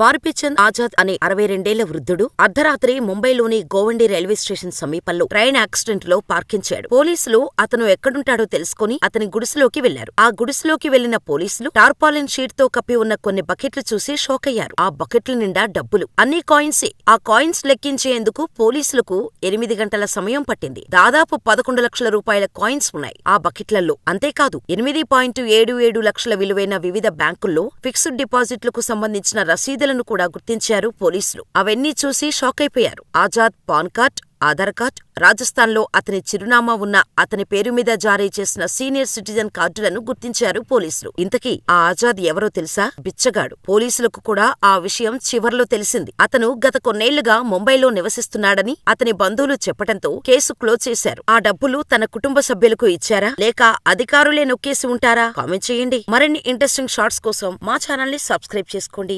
బార్బిచంద్ ఆజాద్ అనే అరవై రెండేళ్ళ వృద్ధుడు అర్ధరాత్రి ముంబైలోని గోవండి రైల్వే స్టేషన్ సమీపంలో ట్రైన్ యాక్సిడెంట్లో పార్కించాడు. పోలీసులు అతను ఎక్కడుంటాడో తెలుసుకుని అతని గుడిసెలోకి వెళ్ళారు ఆ గుడిసెలోకి వెళ్ళిన పోలీసులు టార్పాలిన్ షీట్తో కప్పి ఉన్న కొన్ని బకెట్లు చూసి షోక్ అయ్యారు ఆ బకెట్ల నిండా డబ్బులు అన్ని కాయిన్సే. ఆ కాయిన్స్ లెక్కించేందుకు పోలీసులకు ఎనిమిది గంటల సమయం పట్టింది. దాదాపు పదకొండు లక్షల రూపాయల కాయిన్స్ ఉన్నాయి. ఆ బకెట్లలో అంతేకాదు ఎనిమిది పాయింట్ ఏడు ఏడు లక్షల విలువైన వివిధ బ్యాంకుల్లో ఫిక్స్డ్ డిపాజిట్లకు సంబంధించిన రసీదులను కూడా గుర్తించారు పోలీసులు. అవన్నీ చూసి షాక్ అయిపోయారు Azad PAN card Aadhaar card రాజస్థాన్లో అతని చిరునామా ఉన్న అతని పేరు మీద జారీ చేసిన సీనియర్ సిటిజన్ కార్డులను గుర్తించారు పోలీసులు. ఇంతకీ ఆ ఆజాద్ ఎవరో తెలుసా? బిచ్చగాడు. పోలీసులకు కూడా ఆ విషయం చివర్లో తెలిసింది. అతను గత కొన్నేళ్ళుగా ముంబైలో నివసిస్తున్నాడని అతని బంధువులు చెప్పటంతో కేసు క్లోజ్ చేశారు. ఆ డబ్బులు తన కుటుంబ సభ్యులకు ఇచ్చారా? లేక అధికారులే నొక్కేసి ఉంటారా? కామెంట్ చేయండి. మరిన్ని ఇంట్రెస్టింగ్ షార్ట్స్ కోసం మా ఛానల్ని సబ్స్క్రైబ్ చేసుకోండి.